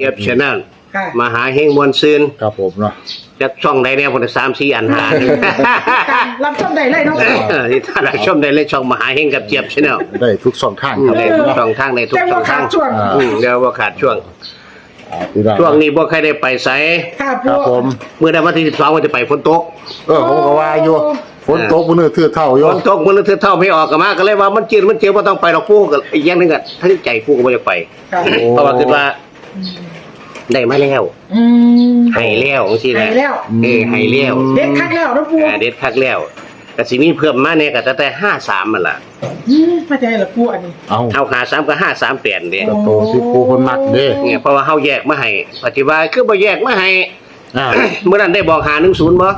เอฟชแนลค่ะ มหาเฮงมวลซืนครับผมเนาะจากช่องใดเนี่ยคนสามสี่อันหาหนึ่งการรับชมได้เลยเนาะเออที่ท่านผู้ชมได้เลยช่องมหาเฮงกับเจี๊ยบชแนลได้ทุกช่องทางครับได้ทุกช่องทางในทุกแต่ช่ว่าองขาทางดช่วงอ่าอืมเดี๋ยวว่าขาดช่วง อ่าพี่น้องช่วงนี้บ่ใครได้ไปไสค่ะคปูรับผมเมื่อใดวันที่สิบสองวันจะไปฝนตกเออผมก็ว่าอยู่ฝนตกบนเนื้อเทือกเท่าอยู่ฝนตกมันเลยเท่าไม่ออกกันมาก็เลยว่ามันจืดมันเจียวว่าต้องไปหรอกผู้ก็อีกอย่างหนึงก็ทั้งใจผู้ก็ไม่อยากไปค่ะเพราะว่าคิดว่า ได้มาแล้วอืมให้แล้วจังซี่หานะยแล้วเออให้แล้วเด็ดคักแล้วนะปูอ่าเด็ดคักแล้วก็สิมีเพิ่มมาเนี่ยก็ตั้งแต่53มันล่ะอืมมาใจละปูอันนี้ เอาเอา53กับ538เด้กระโตที่ปูคนมักเด้เนี่ยเพราะว่าเฮาแยกมาให้ปฏิวัติคือบ่แยกมาให้ อ่า เมื่อนั้นได้บอกหา10บ่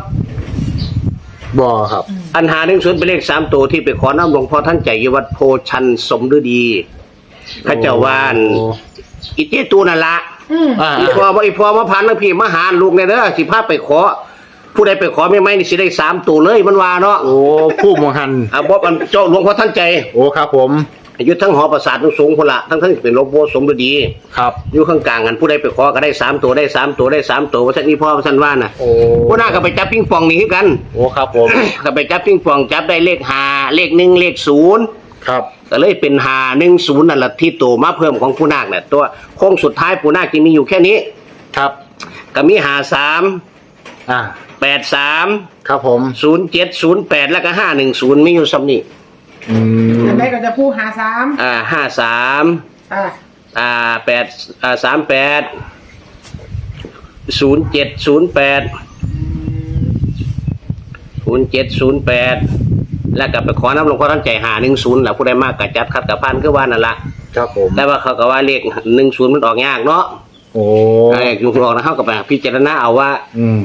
บ่ครับ อันหา10เป็นเลขสามตัวที่ไปขอน้ำหลวงพ่อท่านใจอยู่วัดโพชันสมฤดี เขาเจ้าว่านโอ้ อิเจตูนั่นละ อืมอ่าอีพอว่าอีพอมาผ่านมาพี่มาหาลูกเนี่ยเด้อสิพาไปขอ ผู้ใดไปขอไม่ไม่นี่สิได้สามตัวเลยมันว่าเนาะโอ้ผู้มองหันอะบ่มันเจ้าหลวงพ่อท่านใจโอ้ครับผมอยู่ทั้งหอประสาททั้งสูงพุ่นละทั้งทั้งเป็นหลวงพ่อสมฤดีครับ อยู่ข้างกลางกันผู้ใดไปขอก็ได้สามตัวได้สามตัวได้สามตัวว่าซั่นนี่พ่อว่าซั่นว่าน่ะโอ้ผู้หน้าก็ไปจับปิงปองนี่คือกัน โอ้ครับผม ก็ไปจับปิงปองจับได้เลขห้าเลขหนึ่งเลขศูนย์ ครับ ก็เลยเป็นหาหนึ่งศูนย์นั่นแหละที่ตัวมาเพิ่มของผู้นาคเนี่ยตัวโค้งสุดท้ายผู้นาคจะมีอยู่แค่นี้ ครับก็มีหาสามอ่าแปดสามครับผมศูนย์เจ็ดศูนย์แปดแล้วก็ห้าหนึ่งศูนย์มีอยู่ซ้ำนี่อืมอันใดก็จะปูหาสามอ่าห้าสามอ่าอ่าแปดอ่าสามแปดศูนย์เจ็ดศูนย์แปดศูนย์เจ็ดศูนย์แปด แล้วก็ไปขอน้ำหลวงพ่อท่านใจหาหนึ่งศูนย์แล้วผู้ใดมากกะจัดคัดกับพันก็ว่านั่นละครับผมแต่ว่าเขาก็ว่าเลขหนึ่งศูนย์มันออกยากเนาะโอ้เลขอยู่ออกนะเขาก็ไปพิจารณาเอาว่า อืม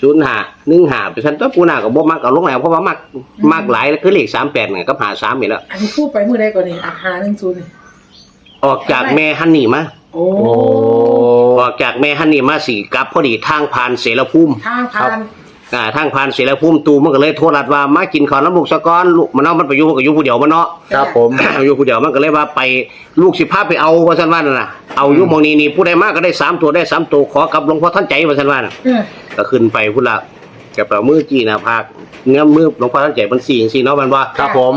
ศูนย์หาหนึ่งหาไปฉันตัวปูนากับบ่มักเอาลงแล้วเพราะว่ามักมักหลายแล้วคือเลขสามแปดเนี่ยก็หาสามอยู่แล้วอันนี้ปูไปมือใดก่อนนี่อะหาหนึ่งศูนย์นี่ออกจากแม่ฮันนี่มาโอ้โอ้ออกจากแม่ฮันนี่มาสี่กลับพอดีทางผ่านเสรภูมิทางผ่าน อ่าทางผ่านเสรภูมิตูมันก็เลยโทรรัดว่ามากินข้าวน้ำลูกสะก้อนลูกมันเนาะมันไปอยู่มันก็อยู่ผู้เดียวมันเนาะ ครับผม อยู่ผู้เดียวมันก็เลยว่าไปลูกสิพาไปเอาว่าสันว่านั่นน่ะเอาอยู่หมองนี้นี่ผู้ใดมากก็ได้สามตัวได้สามตัวขอกับหลวงพ่อท่านใจว่าสันว่าน่ะเออก็ขึ้นไปพุ่นละกับเปล่ามือจีหนาภาคเนื้อมือหลวงพ่อท่านใจมันสี่สี่เนาะมันว่าครับผม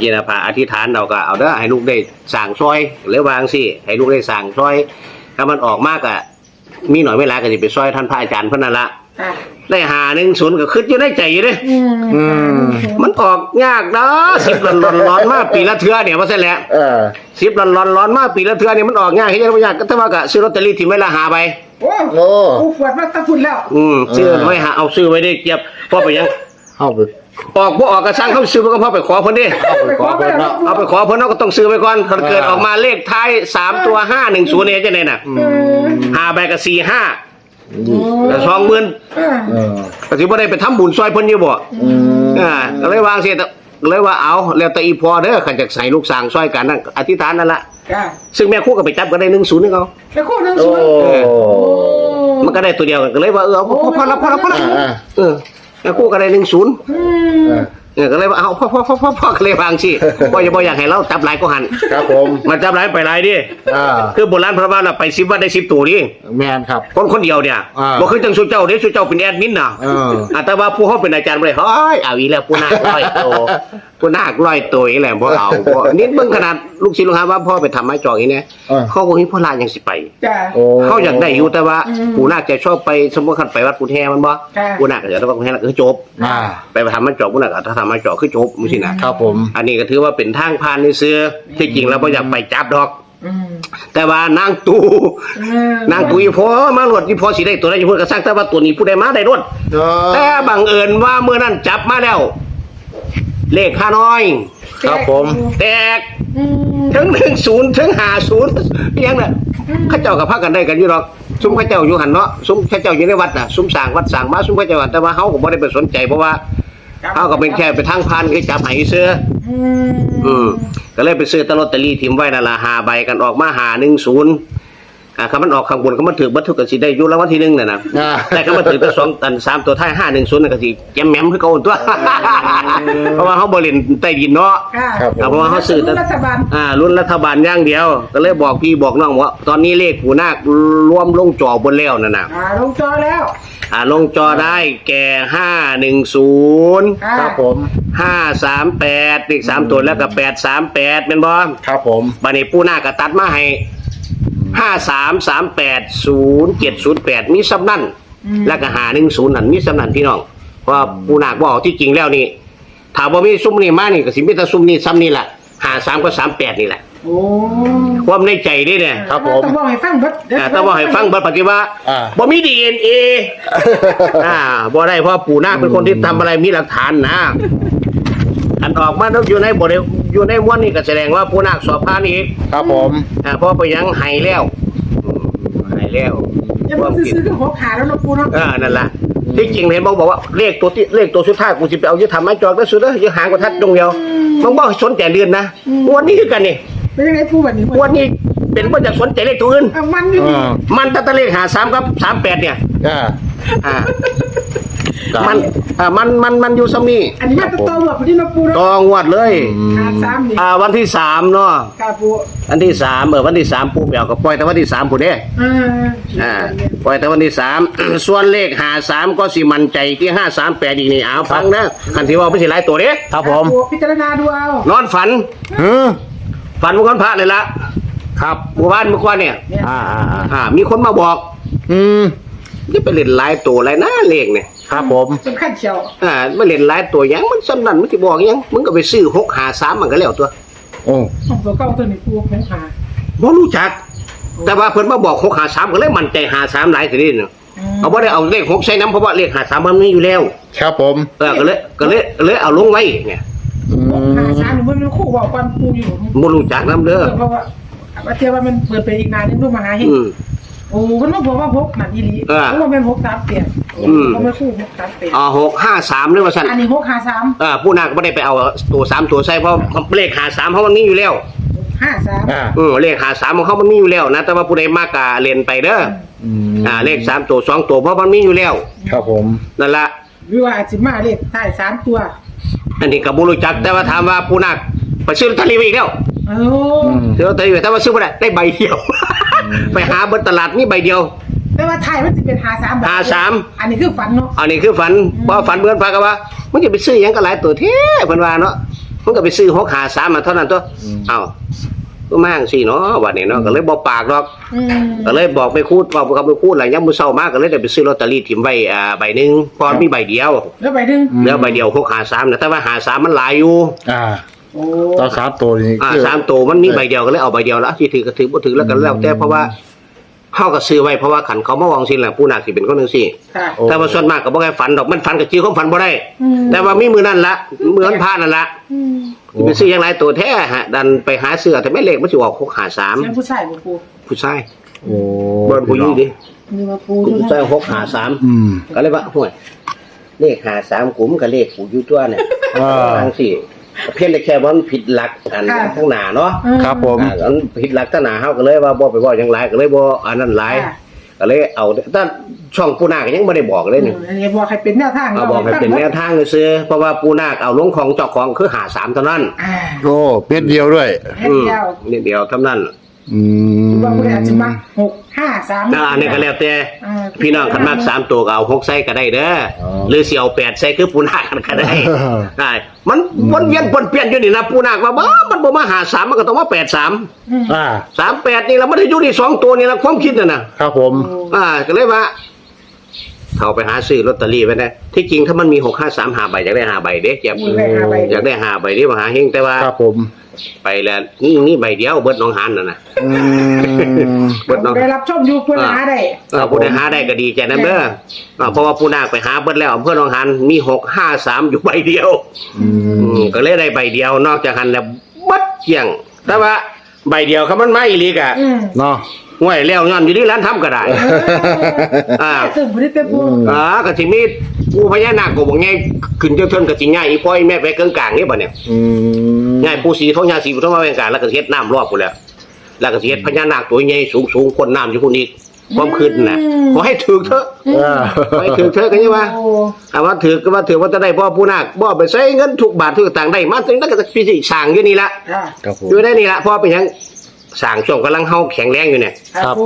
จีหนาภาคอธิษฐานเราก็เอาเด้อให้ลูกได้สั่งซอยหรือวางสิให้ลูกได้สั่งซอย ถ้ามันออกมากอะมีหน่อยไม่ลาก็จะไปซอยท่านพระอาจารย์เพิ่นนั่นละ อะ ได้หาหนึ่งศูนย์ก็ขึ้นอยู่ในใจอยู่เด้ อืมอืม มันออกยากนะสิบร้อนร้อนร้อนมากปีละเทือเนี่ยว่าเสร็จแล้วเออ สิบร้อนร้อนร้อนมากปีละเทือเนี่ยมันออกยากให้ยังไม่ยากก็ถ้าว่าก็ซื้อลอตเตอรี่ที่ไม่ละหาใบโอ้โอ้ปูปวดมาตะพุ่นแล้วอืมซื้อไว้หาเอาซื้อไว้ได้เก็บเพราะไปยัง เข้าไป ออกบ่ออกกระสังเขาซื้อมันก็พอไปขอเพิ่นดิไปขอเพิ่นเนาะ เอาไปขอเพิ่นเราก็ต้องซื้อไว้ก่อนถ้าเกิดออกมาเลขท้ายสามตัวห้าหนึ่งศูนย์เนี่ยจะไหนน่ะเออห้าใบกับสี่ห้าดี แต่สองหมื่นเออเออก็สิบ่ได้ไปทำบุญซอยเพิ่นอยู่บ่อืมอ่าก็เลยวางเสียแต่เลยว่าเอาแล้วแต่อีพอเด้อขันจากใส่ลูกสร้างซอยกันนั่นอธิษฐานนั่นละจ้าซึ่งแม่ครู่ก็ไปจับก็ได้หนึ่งศูนย์นี่เขาไปคู่หนึ่งโอ้ศูนย์โอ้มันก็ได้ตัวเดียวกันก็เลยว่าเออพอพอละพอละพอละอ่าเออแม่ครู่ก็ได้หนึ่งศูนย์ อืม อ่า เออก็เลยว่าเอาพ่อพ่อพ่อพ่อพ่อก็เลยวางสิพ่ออย่าบ่อยากให้เราจับหลายก็หันครับผมมันจับหลายไปหลายดิอ่าคือโบราณพระว่าน่ะไปสิบวันได้สิบตัวดิแมนครับ คนคนเดียวเนี่ยอ่าบ่คือจังสุเจ้าเด้สุเจ้าเป็นแอดมินน่ะเอออ่าแต่ว่าผู้เฮาเป็นอาจารย์บ่ได้เฮ้ยเอาอีแล้วผู้นาคร้อยโตวผู้นาคร้อยตัวอีแหละบ่เอาบ่นิดเบิ่งขนาดลูกศิษย์ลูกหาว่าพ่อไปทำไม้จอกอีเนี่ยเออเขาบ่เห็นพ่อลายังสิไป จ้าโอ้เขาอยากได้อยู่แต่ว่าอืมผู้นาคจะชอบไปสมมุติคันไปวัดกุฎแฮมันบ่ค่ะผู้นาคก็จะต้องวัดกุฎแฮแล้วก็คือจบ อ่า ไปทำไม้จอกผู้นาคก็ถ้าทำไม้จอกคือจบจังซี่นะครับผม อันนี้ก็ถือว่าเป็นทางผ่านซื่อๆที่จริงแล้วบ่อยากไปจับดอกอืมแต่ว่านางตูเออนางตูอีพอมาหลวดอีพอสิได้ตัวได้อยู่พุ่นก็สร้างแต่ว่าตัวนี้ผู้ใดมาได้รวดเออแต่บังเอิญว่าเมื่อนั้นจับมาแล้ว เลขห้าน้อย ครับผมแตกอืมถึงหนึ่งศูนย์ถึงห้าศูนย์ยังน่ะเข้าเจ้ากับพากันได้กันอยู่หรอกซุ้มเข้าเจ้าอยู่หันเนาะซุ้มเข้าเจ้าอยู่ในวัดน่ะซุ้มสร้างวัดสร้างมาซุ้มเข้าเจ้าหันแต่ว่าเฮาก็บ่ได้ไปสนใจเพราะว่า เฮาก็เป็นแค่ไปทางพานคือจับให้ซื้ออืมอืมก็เลยไปซื้อตลอตเตอรี่ทิมไว้นั่นละหาใบกันออกมาหาหนึ่งศูนย์ อ่าคำมันออกข้างบนก็มันถือบัตถุกสิได้อยู่แล้ววันที่หนึ่งน่ะนะอ่า แต่ก็มันถือแต่สองตันสามตัวท้ายห้าหนึ่งศูนย์น่ะก็สิแจมแหมมคือเก่าตัว เพราะว่าเขาบริเวณใต้ดินเนาะ ค่ะ ครับเพราะว่าเขาซื้อแต่รัฐบาล อ่ารุ่นรัฐบาลอย่างเดียว ก็เลยบอกพี่บอกน้องว่า ตอนนี้เลขผู้นาครวมลงจอบนแล้วนั่นน่ะ อ่าลงจอแล้ว อ่าลงจอได้แก่ห้าหนึ่งศูนย์ค่ะ ครับผมห้าสามแปดอีกสามตัวแล้วก็แปดสามแปดเป็นบอครับผม บันนี้ผู้นาคก็ตัดมาให้ ห้าสามสามแปดศูนย์เจ็ดศูนย์แปดมีซ้ำนั่นอืมแล้วก็หาหนึ่งศูนย์นั่นมีซ้ำนั่นพี่น้องเพราะว่าผู้นาคบอกที่จริงแล้วนี่ถามว่ามีซุ้มนี่มานี่ก็สิมีแต่ซุ้มนี่ซ้ำนี่แหละหาสามก็สามแปดนี่แหละโอ้ความในใจนี่เนี่ยครับผมต้องบอกให้ฟังเบิดเดี๋ยวอ่าต้องบอกให้ฟังเบัดปฏิว่าอ่าบ่มีดีเอ็นเออ่าบ่ได้เพราะปู่นาคเป็นคนที่ทำอะไรมีหลักฐานนะ อันออกมาแล้วอยู่ในบริอยู่ในม้วนนี่ก็แสดงว่าปู่นาคสอบผ่านอีกครับผม อ่าเพราะไปยังไห้แล้วอืมไห้แล้วอย่าเพิ่งซื้อๆก็หัวขาแล้วเนาะปูเนาะ เออนั่นล่ะที่จริงเห็นบอกบอกว่าเลขตัวที่เลขตัวสุดท้ายกูสิไปเอายึดทำไม้จอกได้สุดเด้ออย่าหางกระทัดตรงเดียวมันบอกให้สนใจเดือนนะวันนี้คือกันนี่เป็นยังไงปูแบบนี้วันนี้เป็นว่าจะสนใจเลขตัวอื่น อะมันอยู่อ่านี่มันตั้งแต่เลขหาสามกับสามแปดเนี่ย อ่าอ่าครับ มันอ่ามันมันมันอยู่ซ้ำนี่อันนี้มาตัวโตหมดพอดีเนาะปูเนาะตองวดเลย ขาสามนี่อ่าวันที่สามเนาะกาปูวันที่สามเออวันที่สามปูเปียวก็ปล่อยแต่วันที่สามผู้เด้อ่าอ่าปล่อยแต่วันที่สาม ส่วนเลขหาสามก็สิมันใจที่ห้าสามแปดอีกนี่เอาฟังนะคันที่ว่าไม่ใช่หลายตัวเด้ครับผมปูพิจารณาดูเอานอนฝันเฮ้อฝันเมื่อวันพระเลยละครับเมื่อวานเมื่อวานเนี่ยเนี่ย อ่าอ่าอ่าอ่ามีคนมาบอกอืมนี่ไปเล่นหลายตัวหลายนะเลขเนี่ย ครับผม เป็นขั้นเชียวอ่ามาเล่นหลายตัวหยังมันสำนันมันจะบอกหยังมึงก็ไปซื้อหกหาสามมันก็แล้วตัวโอ้ของตัวเก้าตัวนี้ปูของขาบ่รู้จัก แต่ว่าเพิ่นมาบอกหกหาสามก็เลยมั่นใจหาสามหลายทีนี้เนาะเขาบ่ได้เอาเลขหกใส่น้ำเพราะว่าเลขหาสามมันมีอยู่แล้ว ครับผมเออก็เลยก็เลยเลยเอาลงไว้เนี่ยอืขามสามหนูมันเป็นคู่บอกกันปูอยู่บ่รู้จักน้ำเด้อเพราะว่าว่าเทียบว่ามันเปิดไปอีกนานนึงดูมาหาเห็นอืม โอ้มันมาบอกว่าพกหนักอีหลีเออเพราะว่ามันพกสามเปลี่ยนอืมเขาไม่คู่พกสามเปลี่ยนอ่าหกห้าสามเลยว่าซั่นอันนี้พกหาสามเออผู้นาก็บ่ได้ไปเอาตัวสามตัวใส่เพราะเลขหาสามเพราะมันมีอยู่แล้วห้าสามอ่าอืมเลขหาสามของเขามันมีอยู่แล้วนะแต่ว่าผู้ใดมากกะเรียนไปเด้ออืมอ่าเลขสามตัวสองตัวเพราะมันมีอยู่แล้วครับผมนั่นละ หรือว่าอาจสิมาเลขท้ายสามตัวอันนี้ก็บ่รู้จักแต่ว่าถามว่าผู้นาคไปซื้อลอตเตอรี่ไว้อีกแล้วโอ้อืมซื้อลอตเตอรี่ไว้แต่ว่าซื้อบ่ได้ได้ใบเดียว ไปหาบนตลาดมีใบเดียว แต่ว่าท้ายมันจะเป็นหาสามหาสาม อันนี้คือฝันเนาะ อันนี้คือฝันพอฝันเบื่อนพากันว่ามึงจะไปซื้อหยังก็หลายตัวเท่เพิ่นว่าเนาะมึงก็ไปซื้อหกหาสามมาเท่านั้นตัวเอ้าก็มาจังซี่เนาะวันนี้เนาะก็เลยบ่ปากหรอก อืมก็เลยบอกไปคูดบอกกับไปคูดอะไรยังมือเศร้ามากก็เลยได้ไปซื้อลอตเตอรี่ถิ่มใบอ่าใบหนึ่งพอมีใบเดียว แล้วไปดึงเหลือใบเดียวหกหาสามนะแต่ว่าหาสามมันหลายอยู่ อ่า โอ้ตอนสามตัวนี้อ่าคือสามตัวมันมีใบเดียวก็เลยเอาใบเดียวละที่ถือก็ถือบ่ถือแล้วก็แล้วแต่เพราะว่าเฮาก็ซื้อไว้เพราะว่าขันเขามาวางสิแหละผู้นักสิเป็นคนหนึงสิค่ะ โอ้แต่ว่าส่วนมากก็บ่ได้ฝันดอกมันฝันกับชื่อของฝันบ่ได้ อืม แต่ว่ามีมือนั่นละมือนั้นพานั่นละอืมโอ้ไปซื้ออย่างไรตัวแท้ฮะดันไปหาเสื้อแต่ไม่เลขมันสิออกหกหาสามเสียงผู้ชายบ่ปูผู้ชายโอ้เบิ่นผู้หญิงดินี่มาปูผู้ชายหกหาสามอืม ก็เลยว่าห่วยเลขหาสามกลุ่มกับเลขผูอยู่ตัวเนี่ยอ่า ทางสี่ เพี้ยนเลยแค่ว่ามันผิดหลักอันข้างหน้าเนาะอืมครับผม อ่าอันผิดหลักข้างหน้าเฮาก็เลยว่าบ่ไปบ่อย่างไรก็เลยบ่อันนั้นหลายค่ะ ก็เลยเอาแต่ช่องปูนาคยังบ่ได้บอกเลยนี่อันนี้บอกให้เป็นแนวทางเอาบอกให้เป็นแนวทางซื่อๆเพราะว่าปูนาคเอาลงของเจ้าของคือหาสามเท่านั้น อ่าโอ้เป็ดเดียวด้วยแค่เดียวอืมนิดเดียวเท่านั้น อืมว่าผู้ใดอาจจะมาหกห้าสามอ่าอันนี้ก็แล้วแต่อ่าพี่น้องคันมากสามตัวก็เอาหกใส่ก็ได้เด้ออหรือสิเอาแปดใส่คือปูนาคก็ได้ได้มันวนเวียนปนเปลี่ยนอยู่นี่นะปูนาคว่าบ้ามันบ่มาหาสามมันก็ต้องมาแปดสามอ่าสามแปดนี่เราไม่ได้อยู่ที่สองตัวนี่ละความคิดน่ะนะครับผม อ่าก็เลยว่า เขาไปหาซื้อลอตเตอรี่ไว้นะที่จริงถ้ามันมีหกห้าสามหาใบอยากได้หาใบเด้เก็บมีใบหาใบอยากได้หาใบนี่มาหาเฮงแต่ว่าครับผมไปแล้วนี่นี่ใบเดียวเบิดหน้องหันน่ะนะอืมเบิดหน้องได้รับชมอยู่เพื่อนหาได้เออผู้ใดหาได้ก็ดีใจนะเด้ออ่าเพราะว่าผู้นาคไปหาเบิดแล้วอำเภอหนองหันมีหกห้าสามอยู่ใบเดียว อือืมมก็เลยได้ใบเดียวนอกจากหันแล้วบัดเกี่ยง แต่ว่าใบเดียวเขามันไม่อีหลีกะอืมเนาะ ห่วยแล้วย้อนอยู่ที่ร้านทำก็ได้ อ่าซึ่งผู้ที่เป็นผู้อืมอ่าก็สิมีผู้พญานาคก็บอกไงขึ้นเจ้าเทินก็สิง่ายอีพ่อยแม่ไปเกิงกลางนี่บ่เนี่ยอืมง่ายผู้สีทองยาสีทองมาแวงกลางแล้วก็เฮ็ดน้ำรอบพุ่นแหล้วแล้วก็สิเฮ็ดพญานาคตัวใหญ่สูงๆคนน้ำอยู่คนอีกความขึ้นน่ะขอให้ถึกเถอะเออขอให้ถึกเถอะกันใช่ไหมโอ้ถามว่าถือก็ว่าถือว่าจะได้พ่อผู้นาคบ่ไปใช้เงินทุกบาททุกสต่างค์ได้มาถึงนั้นก็จะพี่สิสั่งอยู่นี่ละค่ะครับผมอยู่ได้นี่ละเพราะเป็นหยัง สั่งช่วงกำลังเฮาแข็งแรงอยู่เนี่ยครับ ปู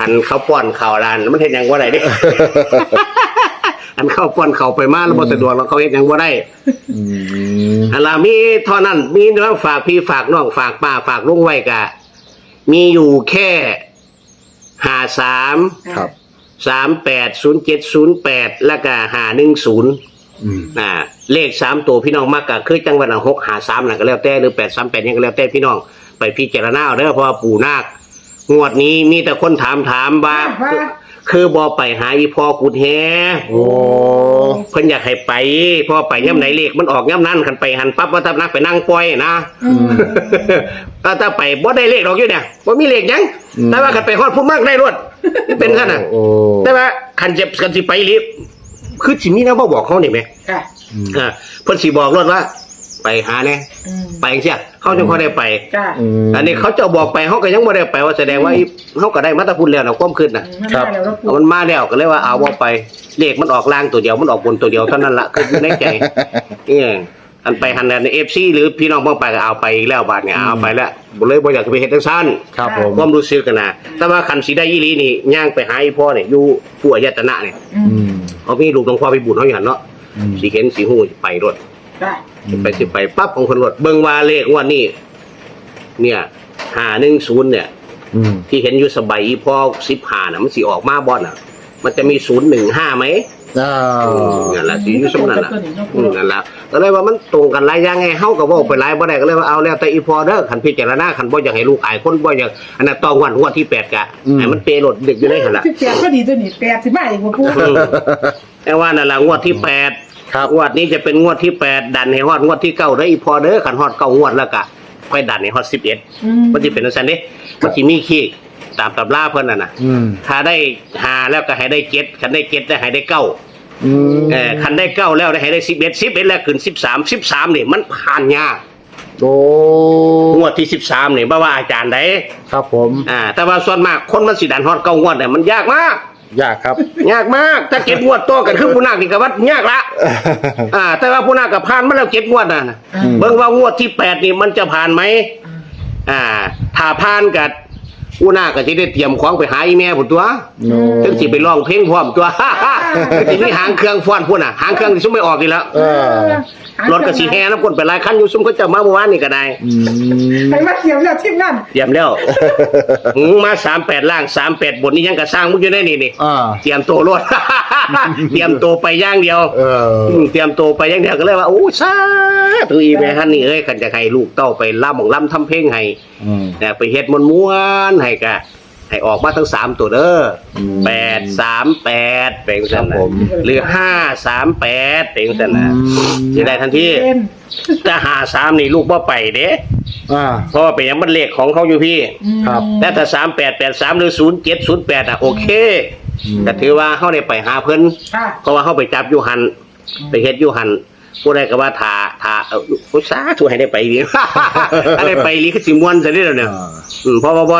หันเขาป้อนข่าวลานมันเฮ็ดหยังบ่ได้เด้ อันเข้าป้อนเข้าไปมาแล้วบ่สะดวกแล้วเขาเฮ็ดหยังบ่ได้อืมอันละมีเท่านั้นมีเนื้อฝากพี่ฝากน้องฝากป้าฝากลุงไว้กะ มีอยู่แค่ห้าสามครับ สามแปดศูนย์เจ็ดศูนย์แปดแล้วก็ห้าหนึ่งศูนย์อืมอ่าเลขสามตัวพี่น้องมากก็คือจังหวัดหกหาสามนะก็แล้วแต่หรือแปดสามแปดยังก็แล้วแต่พี่น้อง ไปพิจารณาเอาเด้อเพราะว่าปู่นาคงวดนี้มีแต่คนถามถามว่าว่าคือบอไปหาอีพอกุดแฮโอ้เพิ่นอยากให้ไปเพราะว่าไปย่ำไหนเลขมันออกย่ำนั้นคันไปหันปั๊บว่าถ้านักไปนั่งปล่อยนะอืมถ้าถ้าไปบ่ได้เลขดอกอยู่เนี่ยบ่มีเลขหยังแต่ว่าคันไปฮอดผู้มากได้รวดมันเป็นซั่นน่ะโอ้แต่ว่าคันจะคันสิไปรีบคือสิมีแนวบ่บอกเขานี่แหมค่ะอืมอ่าเพิ่นสิบอกรถว่า ไปหาแน่อืมไปเสียเขาจังค่อยได้ไป จ้าอืม อันนี้เขาจะบอกไปเขาก็ยังบ่ได้ไปว่าแสดงว่าอีเขาก็ได้มาตรพุนแล้วนะความคิดน่ะครับมันได้แล้วนะปูเอามันมาแล้วก็เลยว่าเอาว่าไปเลขมันออกล่างตัวเดียวมันออกบนตัวเดียวเท่านั้นละคืออยู่ในใจเอออันไปหันในเอฟซีหรือพี่น้องบ้างไปก็เอาไปอีกแล้วบาทเนี่ยเอาไปแล้วบ่เลยบ่อยากจะไปเฮ็ดจังซั่น ครับผม ความรู้สึกกันนะแต่ว่าคันสิได้อีหลีนี่ย่างไปหาอีพ่อเนี่ยอยู่ผู้อายตนะเนี่ยอือืมมเขามีลูกหลวงพ่อไปบุญเขาอยู่หั่นเนาะอืมสิเห็นสิฮู้ไปรถ จ้าไปสิไปปั๊บของคนรถเบิ่งว่าเลขงว่านี่เนี่ย510เนี่ย อืมที่เห็นอยู่สบายอีพ่อ15น่ะมันสิออกมาบ่น่ะ มันจะมี015ไหมอ่านั่นแหละสิอยู่สมนั่นแหละอืมนั่นแหละก็เลยว่ามันตรงกันหลายอย่างไงเฮาก็เว้าไปหลายบ่ได้ก็เลยว่าเอาแล้วแต่อีพอเด้อคันพิจารณาคันบ่อยากให้ลูกอายคนบ่อยากอันนั้นต้องวันหัวดที่แปดกะให้มันเปรถเด็กอยู่ในหั่นล่ะ สิบแปดก็ดีตัวนี้แปดสิบห้าอีกว่าปู อืมแต่ว่านั่นล่ะงวดที่แปด ครับ งวดนี้จะเป็นงวดที่แปดดันให้ฮอดงวดที่เก้าเด้ออีพอเด้อคันฮอดเก้างวดแล้วก็ค่อยดันให้ฮอด11อืม มันสิเป็นจังซั่นเด้มันสิมีขี้ตามตำราเพิ่นน่ะนะอืมถ้าได้หาแล้วก็ให้ได้เจ็ดคันได้เจ็ดได้ให้ได้เก้าอืมเออคันได้เก้าแล้วได้ให้ได้สิบเอ็ดสิบเอ็ดแล้วขึ้นสิบสามสิบสามนี่มันผ่านยากโอ้งวดที่สิบสามนี่บ่ว่าอาจารย์ใด ครับผม อ่าแต่ว่าส่วนมากคนมันสิดันฮอดเก้างวดเนี่ยมันยากมาก ยากครับ ยากมากถ้าเก็บงวดโตกันคือผู้นาคนี่ก็ว่ายากละอ่า แต่ว่าผู้นาคก็ผ่านมาแล้วเก็บงวดน่ะอืม เบิ่งว่างวดที่แปดนี่มันจะผ่านไหมอ่า ถ้าผ่านกับผู้นาคก็สิได้เตรียมของไปหาอีแม่พุ่นตัวโน้ถึงสิไปร้องเพลงพร้อมตัว สิมีหางเครื่องฟ้อนพุ่นน่ะหางเครื่องที่ซุมไม่ออกนี่แล้วเออรถก็สิแห่น้ำก้นไปหลายคันอยู่ซุมเขาเจะมาเมื่อวานนี่ก็ได้อืมไปมาเกี่ยวแล้วทีมนั่นเตรียมแล้วหืมมาสามแปดล่างสามแปดบนนี่ยังกระสร้างมุกอยู่ได้นี่นี่อ่าเตรียมตัวรถ เตรียมตัวไปอย่างเดียว เออมเตรียมตัวไปอย่างเดียวก็เลยว่าโอ้ซาตุอีแม่ฮันนี่เอ้ยขันจะให้ลูกเต้าไปล่ำของล่ำทำเพลงให้อืมแต่ไปเฮ็ดมวนม้วนๆให้กะ ให้ออกมาทั้งสามตัวเด้ออมแปดสามแปดเป็นสันครับนะผมหรือห้าสามแปดเป็นสันนะอืมจะได้ทันทีเป็นแต่หาสามนี่ลูกบ่ไปเด้อ่า เพราะว่าเป็นหยังมันเลขของเขาอยู่พี่ครับ แต่ถ้าสามแปดแปดสามหรือศูนย์เจ็ดศูนย์แปดอะโอเคอืม ก็ถือว่าเขาได้ไปหาเพิ่น ค่ะ เพราะว่าเขาไปจับอยู่หันไปเฮ็ดอยู่หันผู้ใดก็ว่าทาทาเอออุตสาห์ช่วยให้ได้ไปดี ถ้าได้ไปลีคือสิมวนซะนี่แล้วเนี่ยอ่า อืมเพราะว่าบ่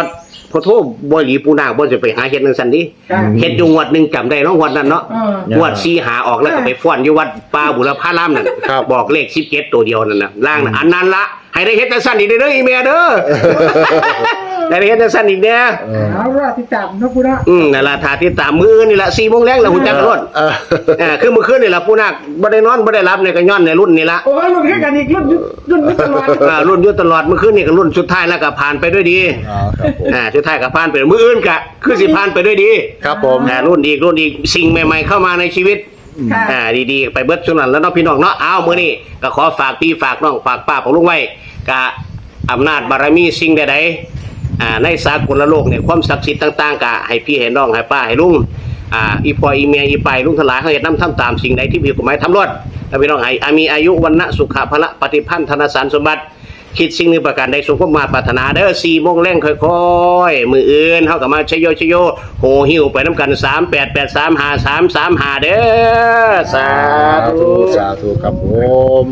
พอโทษบ่หลีปูนาคบ่จะไปหาเฮ็ดจังซั่นดิค่ะเฮ็ดอยู่งวดหนึงจำได้เนาะงวดนั้นเนาะเออเนี่ยงวดซีหาออกแล้วก็ไปฟ้อนอยู่วัดป่าบุรพารามนั่นครับ บอกเลข17ตัวเดียวนั่นน่ะล่างน่ะอันนั้นละให้ได้เฮ็ดจังซั่นอีกเด้ออีแม่เด้อ ได้เฮ็ดจังซั่นอีกเด้อเออเอารอติดตามเนาะปูเนาะอืมนั่นล่ะถ้าติดตามมื้ออื่นนี่ล่ะ4โมงแรงแล้วหุ่นจักรรถเออเออคือเมื่อคืนนี่ล่ะผู้นาคบ่ได้นอนบ่ได้หลับเนี่ยก็ย้อนในรุ่นนี่ล่ะโอ้ยรุ่นแค่กันอีกรุ่นยุรุ่นยุตลอดอ่ารุ่นอยู่ตลอดเมื่อคืนนี่ก็รุ่นสุดท้ายแล้วก็ผ่านไปด้วยดีอ่าครับผมอ่าสุดท้ายก็ผ่านไปมื้ออื่นก็คือสิผ่านไปด้วยดีครับผม อ่ารุ่นอีกรุ่นอีกสิ่งใหม่ ๆ เข้ามาในชีวิต ค่ะอ่าดีๆ ไปเบิดชุนั้นแล้วเนาะพี่น้องเนาะอ้าวมื้อนี้ก็ขอฝากพี่ฝากน้องฝากป้าของลุงไว้กะอำนาจบารมีสิ่งใดๆ อ่าในสากลโลกเนี่ยความศักดิ์สิทธิ์ต่างๆกะให้พี่ให้น้องให้ป้าให้ลุงอ่าอีพ่ออีเมียอีไปลุงทั้งหลายเฮาเฮ็ดนํทำตามสิ่งใดที่ผิดกฎหมายทำรอดแล้วพี่น้องให้อามีอายุวันนะสุขะพละปฏิพันธ์ธนสารสมบัติคิดสิ่งหนึงประการใดสมความมาปรารถนาเด้อ4โมงแรงค่อยๆ มืออื่นเฮาก็มาชโยชโยโหหิวไปน้ำกัน38835335เด้อสามสาธุธุสาธุครับผม